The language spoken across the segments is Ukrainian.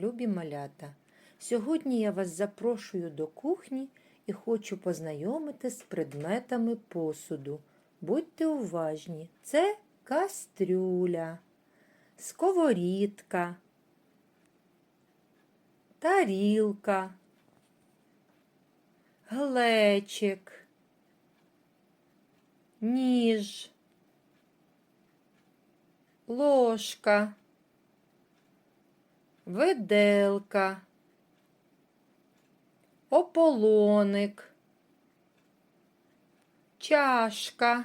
любі малята! Сьогодні я вас запрошую до кухні і хочу познайомити з предметами посуду. Будьте уважні, це кастрюля, сковорідка, тарілка, глечик, ніж, ложка виделка, ополоник, чашка.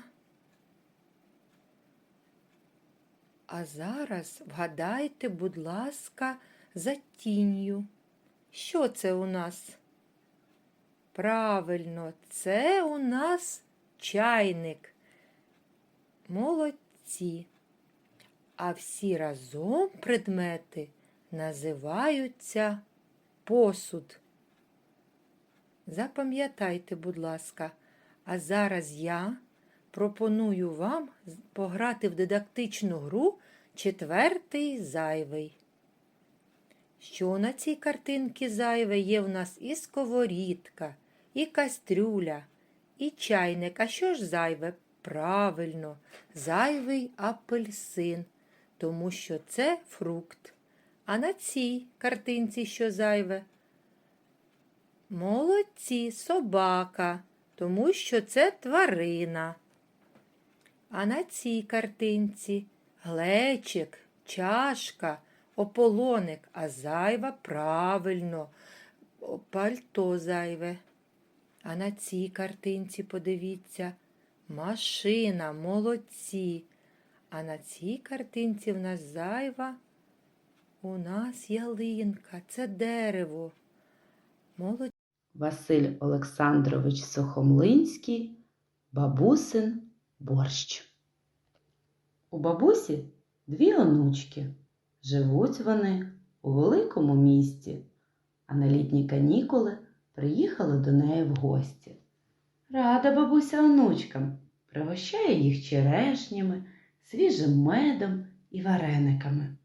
А зараз вгадайте, будь ласка, за тінню. Що це у нас? Правильно, це у нас чайник. Молодці. А всі разом предмети називаються посуд. Запам'ятайте, будь ласка, а зараз я пропоную вам пограти в дидактичну гру четвертий зайвий. Що на цій картинці зайве є в нас і сковорідка, і кастрюля, і чайник. А що ж зайве? Правильно, зайвий апельсин, тому що це фрукт. А на цій картинці що зайве? Молодці, собака, тому що це тварина. А на цій картинці глечик, чашка, ополоник, а зайва правильно, пальто зайве. А на цій картинці, подивіться, машина, молодці. А на цій картинці в нас зайва. У нас ялинка, це дерево. Молодь... Василь Олександрович Сухомлинський, бабусин борщ. У бабусі дві онучки. Живуть вони у великому місті, а на літні канікули приїхали до неї в гості. Рада бабуся онучкам, пригощає їх черешнями, свіжим медом і варениками.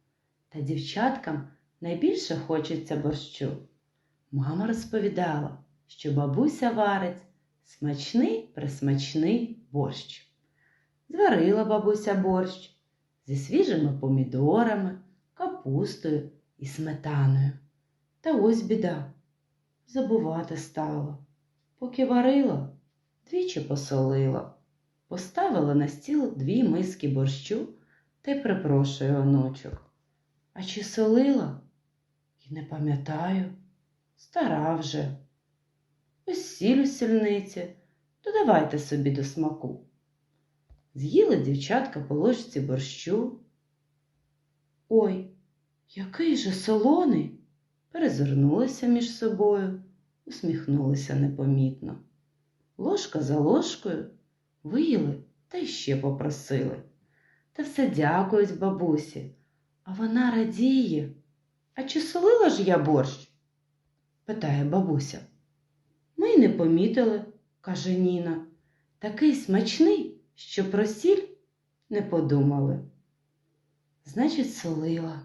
Та дівчаткам найбільше хочеться борщу. Мама розповідала, що бабуся варить смачний присмачний борщ. Зварила бабуся борщ зі свіжими помідорами, капустою і сметаною. Та ось біда. Забувати стала. Поки варила, двічі посолила, поставила на стіл дві миски борщу та й припрошую онучок. А чи солила? І не пам'ятаю, стара вже. Ось сіль у сільниці, додавайте собі до смаку. З'їли дівчатка по ложці борщу. Ой, який же солоний! Перезирнулися між собою, усміхнулися непомітно. Ложка за ложкою виїли та й ще попросили. Та все дякують бабусі. А вона радіє. А чи солила ж я борщ? питає бабуся. Ми й не помітили, каже Ніна. Такий смачний, що про сіль не подумали. Значить, солила,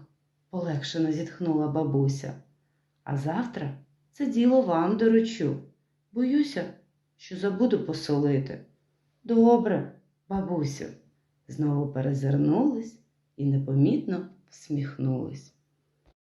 полегшено зітхнула бабуся. А завтра це діло вам доручу. Боюся, що забуду посолити. Добре, бабусю, знову перезирнулись і непомітно всміхнулись.